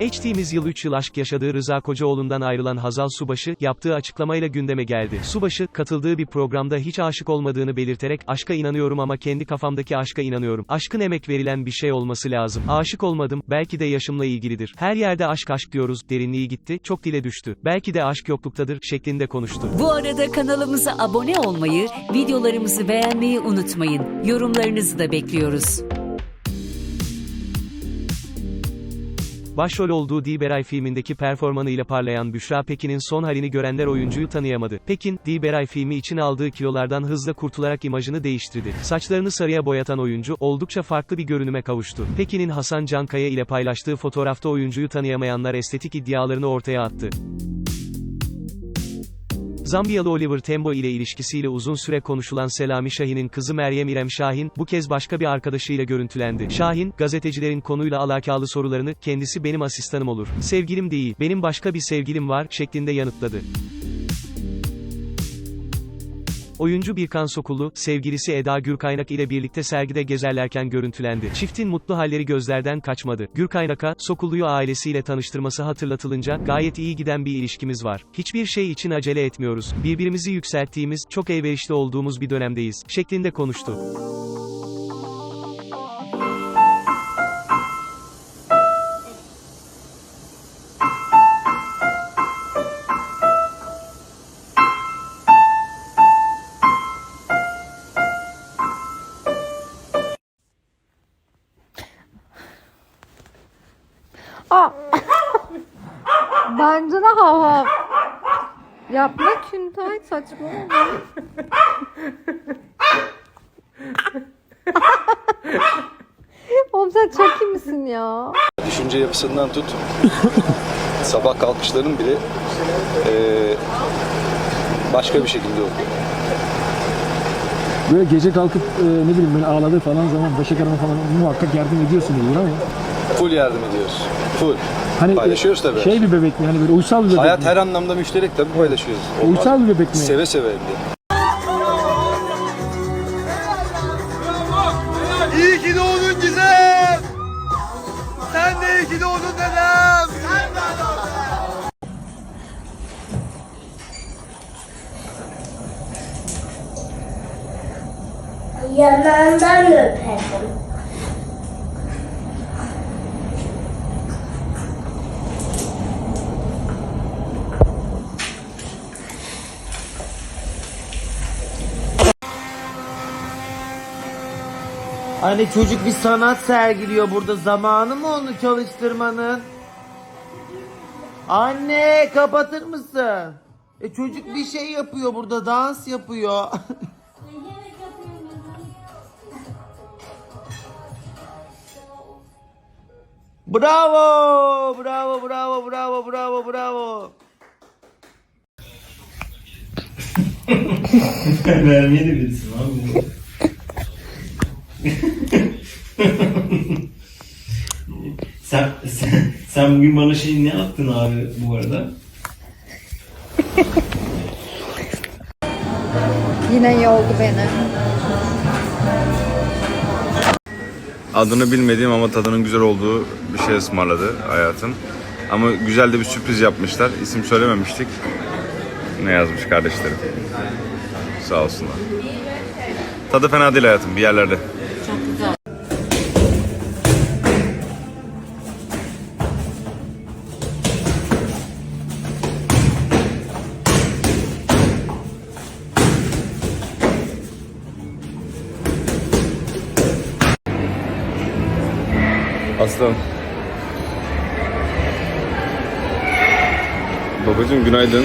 Geçtiğimiz yıl 3 yıl aşk yaşadığı Rıza Kocaoğlu'ndan ayrılan Hazal Subaşı, yaptığı açıklamayla gündeme geldi. Subaşı, katıldığı bir programda hiç aşık olmadığını belirterek, aşka inanıyorum ama kendi kafamdaki aşka inanıyorum. Aşkın emek verilen bir şey olması lazım. Aşık olmadım, belki de yaşımla ilgilidir. Her yerde aşk aşk diyoruz, derinliği gitti, çok dile düştü. Belki de aşk yokluktadır, şeklinde konuştu. Bu arada kanalımıza abone olmayı, videolarımızı beğenmeyi unutmayın. Yorumlarınızı da bekliyoruz. Başrol olduğu Dilberay filmindeki performanıyla parlayan Büşra Pekin'in son halini görenler oyuncuyu tanıyamadı. Pekin, Dilberay filmi için aldığı kilolardan hızla kurtularak imajını değiştirdi. Saçlarını sarıya boyatan oyuncu, oldukça farklı bir görünüme kavuştu. Pekin'in Hasan Cankaya ile paylaştığı fotoğrafta oyuncuyu tanıyamayanlar estetik iddialarını ortaya attı. Zambiyalı Oliver Tembo ile ilişkisiyle uzun süre konuşulan Selami Şahin'in kızı Meryem İrem Şahin, bu kez başka bir arkadaşıyla görüntülendi. Şahin, gazetecilerin konuyla alakalı sorularını, kendisi benim asistanım olur, sevgilim değil, benim başka bir sevgilim var, şeklinde yanıtladı. Oyuncu Birkan Sokullu, sevgilisi Eda Gürkaynak ile birlikte sergide gezerlerken görüntülendi. Çiftin mutlu halleri gözlerden kaçmadı. Gürkaynak'a, Sokullu'yu ailesiyle tanıştırması hatırlatılınca, gayet iyi giden bir ilişkimiz var. Hiçbir şey için acele etmiyoruz. Birbirimizi yükselttiğimiz, çok elverişli olduğumuz bir dönemdeyiz, şeklinde konuştu. Bence de hav hav. Yapma Küntay saçmalama. Oğlum sen çok iyi misin ya? Düşünce yapısından tut, sabah kalkışların bile eee, başka bir şekilde oluyor. Böyle gece kalkıp e, ne bileyim böyle ağladığı falan zaman Başak Hanım'a falan muhakkak yardım ediyorsun diyor ama. Full yardım ediyoruz. Full. Hani Paylaşıyoruz tabii. Şey bir bebek mi? Hani böyle uysal bir bebek Hayat mi? her anlamda müşterek tabii paylaşıyoruz. Olmaz. Uysal bir bebek mi? Seve seve hem de. İyi ki doğdun Gizem. Sen de iyi ki doğdun dedem. Yanağından öperim. Hani çocuk bir sanat sergiliyor burada zamanı mı onu çalıştırmanın? Anne kapatır mısın? E çocuk bir şey yapıyor burada dans yapıyor. bravo! Bravo bravo bravo bravo bravo. Vermeye de bilirsin abi. sen, sen, sen bugün bana şey ne yaptın abi bu arada? Yine yoldu beni. Adını bilmediğim ama tadının güzel olduğu bir şey ısmarladı hayatım. Ama güzel de bir sürpriz yapmışlar. İsim söylememiştik. Ne yazmış kardeşlerim. Sağ olsunlar. Tadı fena değil hayatım bir yerlerde. Aslan. Babacım günaydın.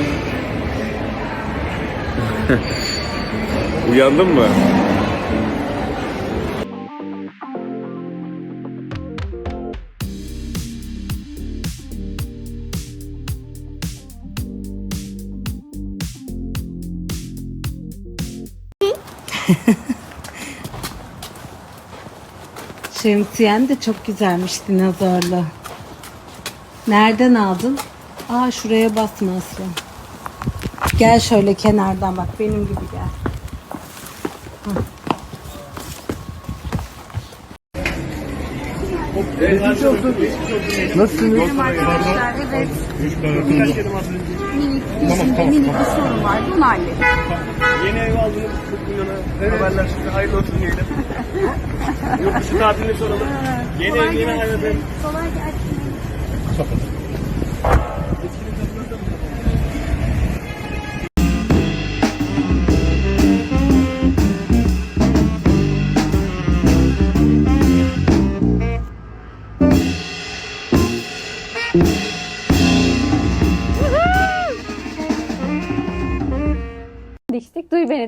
Uyandın mı? Şemsiyen de çok güzelmiş dinozorlu. Nereden aldın? Aa şuraya basma Aslı. Gel şöyle kenardan bak benim gibi gel. Hı. Geçmiş olsun. Nasılsınız? Arkadaşlar evet. Minik, dişimde minik bir sorun vardı. Onu hallettim. Yeni ev aldınız 40 milyona. Haberler şimdi hayırlı olsun diyelim. Yurt dışı tatilini soralım. Yeni ev yeni hayat ev. Kolay gelsin. Diktik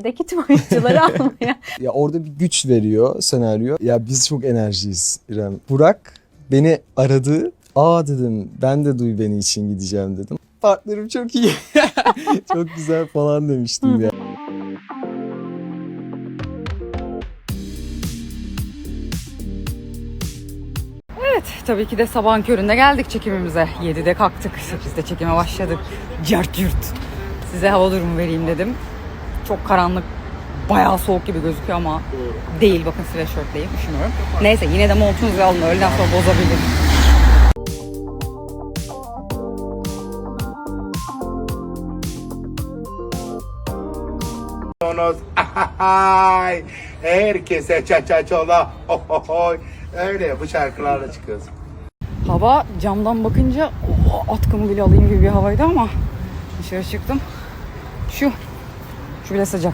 de tüm oyuncuları almaya. Ya orada bir güç veriyor senaryo. Ya biz çok enerjiyiz İrem. Burak beni aradı. Aa dedim ben de duy beni için gideceğim dedim. Partnerim çok iyi. çok güzel falan demiştim ya. Tabii ki de sabahın köründe geldik çekimimize. 7'de kalktık, 8'de çekime başladık. Cart yurt. Size hava durumu vereyim dedim. Çok karanlık, bayağı soğuk gibi gözüküyor ama değil. Bakın sweatshirtleyim, üşümüyorum. Neyse yine de montunuzu alın, öğleden sonra bozabilir. Ay, herkese çaça çola. Öyle bu şarkılarla çıkıyoruz. Hava camdan bakınca oh, atkımı bile alayım gibi bir havaydı ama dışarı çıktım. Şu, şu bile sıcak.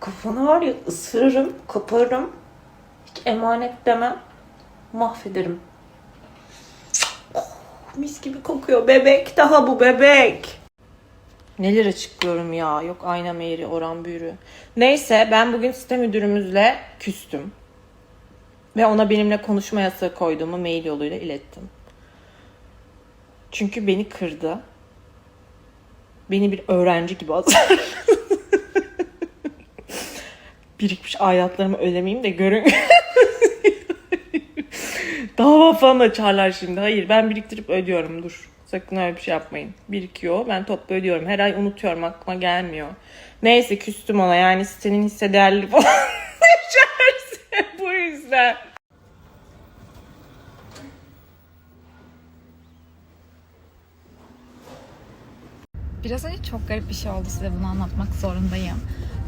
Kafanı var ya ısırırım, koparırım. Hiç emanet demem. Mahvederim. Oh, mis gibi kokuyor bebek. Daha bu bebek. Neler açıklıyorum ya. Yok ayna meğri, oran büyürü. Neyse ben bugün site müdürümüzle küstüm. Ve ona benimle konuşma yasağı koyduğumu mail yoluyla ilettim. Çünkü beni kırdı. Beni bir öğrenci gibi azar. birikmiş aidatlarımı ödemeyeyim de görün. Dava falan açarlar şimdi. Hayır ben biriktirip ödüyorum dur. Sakın öyle bir şey yapmayın. Birikiyor. Ben toplu ödüyorum. Her ay unutuyorum. Aklıma gelmiyor. Neyse küstüm ona. Yani sitenin hisse değerli falan bu yüzden. Biraz önce çok garip bir şey oldu size bunu anlatmak zorundayım.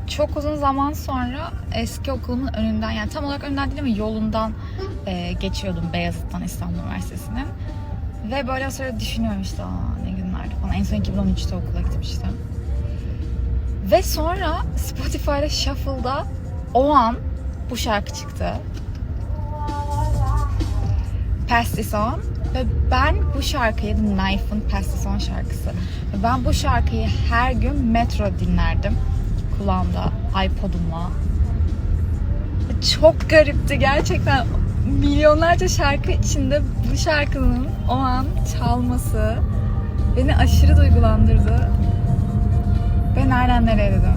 Çok uzun zaman sonra eski okulumun önünden yani tam olarak önünden değil ama yolundan e, geçiyordum Beyazıt'tan İstanbul Üniversitesi'nin. Ve böyle sırada düşünüyorum işte ne günlerdi falan. En son 2013'te okula gitmiştim. Ve sonra Spotify'da Shuffle'da o an bu şarkı çıktı. Pass This On. Ve ben bu şarkıyı, Knife'ın On şarkısı. Ve ben bu şarkıyı her gün metro dinlerdim. Kulağımda, iPod'umla. Çok garipti gerçekten. Milyonlarca şarkı içinde bu şarkının o an çalması beni aşırı duygulandırdı. Ve nereden nereye dedim.